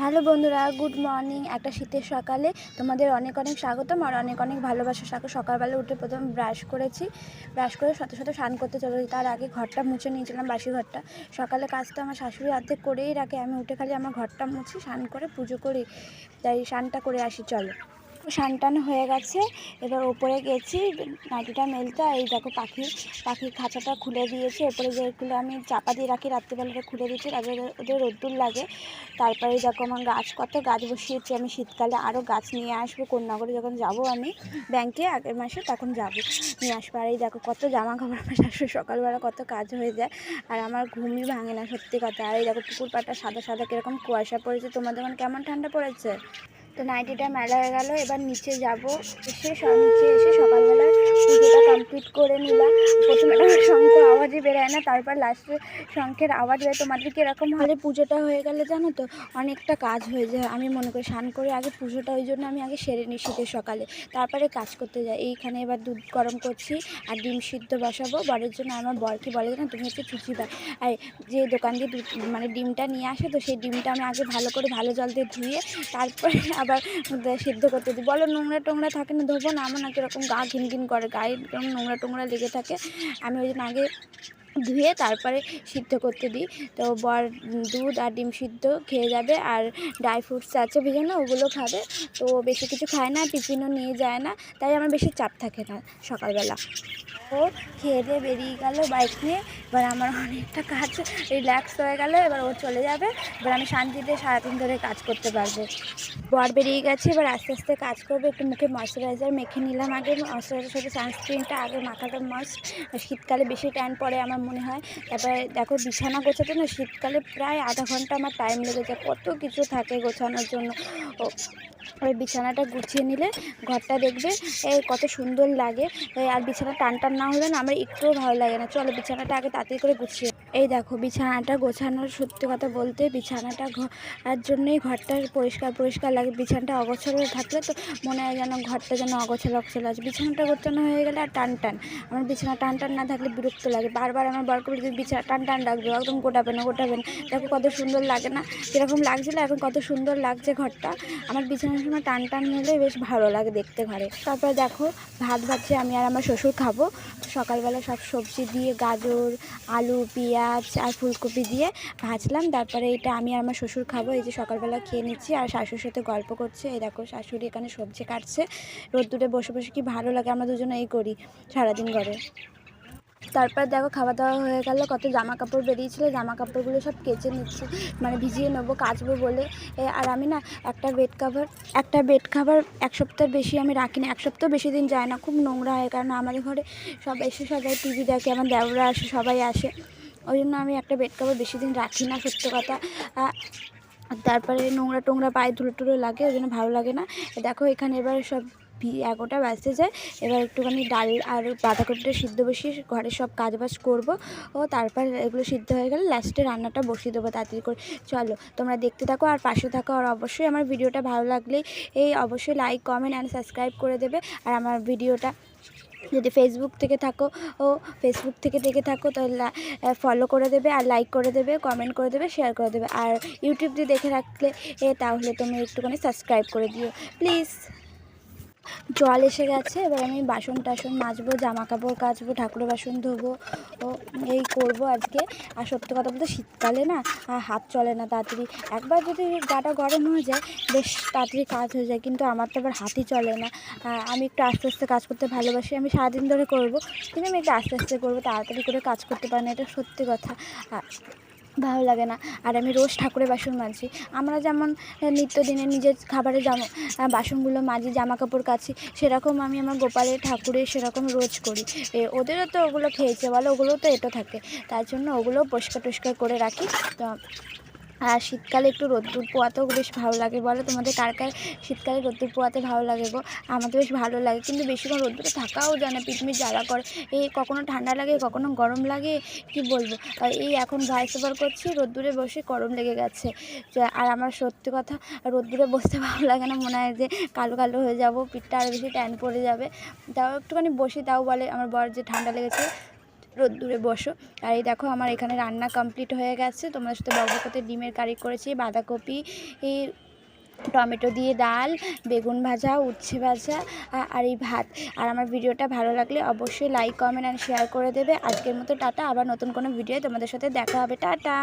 Hello বন্ধুরা, good morning. একটা শীতের সকালে তোমাদের অনেক অনেক স্বাগতম আর অনেক অনেক ভালোবাসা। সাথে সকালবেলা উঠে প্রথম ব্রাশ করেছি। ব্রাশ করে শত শত স্নান করতে চলে। তার আগে ঘরটা মুছে নিয়েছিলাম, বাসি ঘরটা। সকালে কাজটা আমার শাশুড়ি অর্ধেক করেই রাখে। আমি উঠে খালি আমার ঘরটা মুছি, স্নান করে পুজো করি তাই স্নানটা করে আসি, চলো। স্নান টান হয়ে গেছে। এবার ওপরে গেছি, নাইটিটা মেলতে, আর এই দেখো পাখি, পাখির খাঁচাটা খুলে দিয়েছে। ওপরে যেগুলো আমি চাপা দিয়ে রাখি রাত্রিবেলাটা খুলে দিয়েছি, তারপরে ওদের রোদ্দুর লাগে। তারপরে দেখো আমার গাছ, কত গাছ বসিয়েছি আমি শীতকালে। আরও গাছ নিয়ে আসব কন্যাগরে যখন যাব আমি ব্যাংকে আগের মাসে, তখন যাব। নিয়ে আসব। আর এই দেখো কত জামা কাপড় আমার শাশুড়ি সকালবেলা কত কাজ হয়ে যায়, আর আমার ঘুমই ভাঙে না, সত্যি কথা। আর এই দেখো পুকুর পাড়টা সাদা সাদা কীরকম কুয়াশা পড়েছে। তোমাদের কেমন ঠান্ডা পড়েছে? তো নাইটিটা মেলা হয়ে গেল, এবার নিচে যাব এসে নিচে এসে সকালবেলা পুজোটা কমপ্লিট করে নিলাম। প্রথমে শঙ্খ আওয়াজই বেরোয় না, তারপর লাস্টে শঙ্খের আওয়াজ বেরোয়। তোমাদের কীরকম হলে পুজোটা হয়ে গেলে জানো তো, অনেকটা কাজ হয়ে যায়। আমি মনে করি স্নান করে আগে পুজোটা, ওই জন্য আমি আগে সেরে নিই শীতের সকালে। তারপরে কাজ করতে যাই। এইখানে এবার দুধ গরম করছি আর ডিম সিদ্ধ বসাবো। বরের জন্য আমার বরকে বলে না, তুমি একটু চুচি দাও। আর যে দোকান দিয়ে মানে ডিমটা নিয়ে আসে, তো সেই ডিমটা আমি আগে ভালো করে ভালো জল দিয়ে ধুয়ে, তারপরে আবার সিদ্ধ করতে দিই। বলো নোংরা টোংরা থাকে না, ধোবো না, আমার না কীরকম গা ঘিনঘিন করে, গায়ে এরকম নোংরা টোংরা লেগে থাকে। আমি ওই আগে ধুয়ে তারপরে সিদ্ধ করতে দিই। তো বর দুধ আর ডিম সিদ্ধ খেয়ে যাবে আর ড্রাই ফ্রুটস আছে ভেজানো, ওগুলো খাবে। তো বেশি কিছু খায় না, টিফিনও নিয়ে যায় না, তাই আমার বেশি চাপ থাকে না সকালবেলা। ও খেয়ে দিয়ে বেরিয়ে গেল বাইক নিয়ে। এবার আমার অনেকটা কাজ রিল্যাক্স হয়ে গেল, এবার ও চলে যাবে। এবার আমি শান্তিতে সারাদিন ধরে কাজ করতে পারব। বর বেরিয়ে গেছে, এবার আস্তে আস্তে কাজ করবে। একটু মুখে ময়শ্চারাইজার মেখে নিলাম আগে। ময়শ্চারাইজার সাথে সানস্ক্রিনটা আগে মাখাটা মাস্ট শীতকালে বেশি টাইম পড়ে আমার মনে হয়। তারপরে দেখো বিছানা গোছাতে না শীতকালে প্রায় আধা ঘণ্টা আমার টাইম লেগে যায়। কত কিছু থাকে গোছানোর জন্য। ওই বিছানাটা গুছিয়ে নিলে ঘরটা দেখবে কত সুন্দর লাগে। আর বিছানা টান টান না হলে না আমার একটুও ভালো লাগে না। চলো বিছানাটা আগে তাড়াতাড়ি করে গুছিয়ে এই দেখো, বিছানাটা গোছানোর সত্যি কথা বলতে বিছানাটা ঘর জন্যই ঘরটা পরিষ্কার পরিষ্কার লাগে। বিছানাটা অগোছালো থাকলে তো মনে হয় যেন ঘরটা যেন অগোছালো অগোছালো আছে। বিছানাটা গোছানো হয়ে গেলে আর টান টান, আমার বিছানা টান টান না থাকলে বিরক্ত লাগে। বারবার আমার বরকে তুমি বিছানা টান টান রাখবে, একদম গোটাবে না গোটাবেন দেখো কত সুন্দর লাগে না যেরকম লাগছিল, এখন কত সুন্দর লাগছে ঘরটা। আমার বিছানার সময় টান টান হলে বেশ ভালো লাগে দেখতে ঘরে। তারপর দেখো, ভাত ভাবছি আমি আর আমার শ্বশুর খাব। সকালবেলা সব সবজি দিয়ে গাজর, আলু, পেঁয়াজ আর ফুলকপি দিয়ে ভাজলাম। তারপরে এটা আমি আর আমার শ্বশুর খাব। এই যে সকালবেলা খেয়ে নিচ্ছি আর শাশুর সাথে গল্প করছে। এই দেখো, শাশুড়ি এখানে সবজি কাটছে। রোদ্দুরে বসে বসে কি ভালো লাগে আমরা দুজনে এই করি সারাদিন ঘরে। তারপর দেখো খাওয়া দাওয়া হয়ে গেল, কত জামা কাপড় বেরিয়েছিল জামা কাপড়গুলো সব কেচে নিচ্ছি মানে ভিজিয়ে নেব, কাচবো বলে। আর আমি না একটা বেড কাভার একটা বেড কাভার এক সপ্তাহ বেশি আমি রাখি না, এক সপ্তাহ বেশি দিন যায় না, খুব নোংরা হয়, কারণ আমাদের ঘরে সব এসে সবাই টিভি দেখে, আমার দেওরা আসে, সবাই আসে। ওই জন্য আমি একটা বেড কাভার বেশি দিন রাখি না, সত্যি কথা। তারপরে নোংরা টোংরা পায়ে ধুলো টুলো লাগে, ওই জন্য ভালো লাগে না। দেখো এখানে এবার সব এগারোটা বাজতে যায়। এবার একটুখানি ডাল আর বাঁধাকপিটা সিদ্ধ বসিয়ে ঘরে সব কাজ বাজ করব। ও তারপর এগুলো সিদ্ধ হয়ে গেলে লাস্টে রান্নাটা বসিয়ে দেবো তাড়াতাড়ি করে। চলো, তোমরা দেখতে থাকো আর পাশে থাকো আর অবশ্যই আমার ভিডিওটা ভালো লাগলেই এই অবশ্যই লাইক কমেন্ট অ্যান্ড সাবস্ক্রাইব করে দেবে। আর আমার ভিডিওটা যদি ফেসবুক থেকে থাকো, ও ফেসবুক থেকে দেখে থাকো তাহলে ফলো করে দেবে আর লাইক করে দেবে কমেন্ট করে দেবে শেয়ার করে দেবে। আর ইউটিউব দিয়ে দেখে রাখলে তাহলে তুমি একটুখানি সাবস্ক্রাইব করে দিও। প্লিজ জল এসে গেছে, এবার আমি বাসন টাসন মাজবো জামা কাপড় কাচবো, ঠাকুরের বাসন ধোবো, ও এই করব আজকে। আর সত্যি কথা বলতে শীতকালে না হাত চলে না তাড়াতাড়ি। একবার যদি গাটা গরম হয়ে যায়, বেশ তাড়াতাড়ি কাজ হয়ে যায়, কিন্তু আমার তো আবার হাতই চলে না। আমি একটু আস্তে আস্তে কাজ করতে ভালোবাসি, আমি সারাদিন ধরে করব, কিন্তু আমি একটু আস্তে আস্তে করব, তাড়াতাড়ি করে কাজ করতে পারি না, এটা সত্যি কথা। ভালো লাগে না। আর আমি রোজ ঠাকুরের বাসন মাজি আমরা যেমন নিত্যদিনে নিজের খাবারের জামা বাসনগুলো মাজি জামা কাপড় কাছি সেরকম আমি আমার গোপালের ঠাকুরের সেরকম রোজ করি। এ, ওদেরও তো ওগুলো খেয়েছে বলো ওগুলো তো এটো থাকে। তার জন্য ওগুলো পরিষ্কার টরিষ্কার করে রাখি। তো আর শীতকালে একটু রোদ্দুর পোয়াতেও বেশ ভালো লাগে। বলো তোমাদের কার কার শীতকালে রোদ্দুর পোয়াতে ভালো লাগে গো? আমাদের বেশ ভালো লাগে, কিন্তু বেশিক্ষণ রোদ্দুরে থাকাও যায় না। পিটমিট জ্বালা করে। এই কখনো ঠান্ডা লাগে, কখনো গরম লাগে, কি বলব? এই এখন ভয়েস ওভার করছি, রোদ্দুরে বসে গরম লেগে গেছে। আর আমার সত্যি কথা, রোদ্দুরে বসতে ভালো লাগে না, মনে হয় যে কালো কালো হয়ে যাব, পিঠটা আরও বেশি ট্যান পড়ে যাবে। তাও একটুখানি বসি, তাও বলে আমার বর যে ঠান্ডা লেগেছে রোদ্দুরে বসো। আর এই দেখো আমার এখানে রান্না কমপ্লিট হয়ে গেছে। তোমাদের সাথে বকবকতে ডিমের কারি করেছি, বাঁধাকপি টমেটো দিয়ে ডাল, বেগুন ভাজা, উচ্ছে ভাজা আর এই ভাত। আর আমার ভিডিওটা ভালো লাগলে অবশ্যই লাইক কমেন্ট অ্যান্ড শেয়ার করে দেবে। আজকের মতো টাটা। আবার নতুন কোনো ভিডিও তোমাদের সাথে দেখা হবে। টাটা!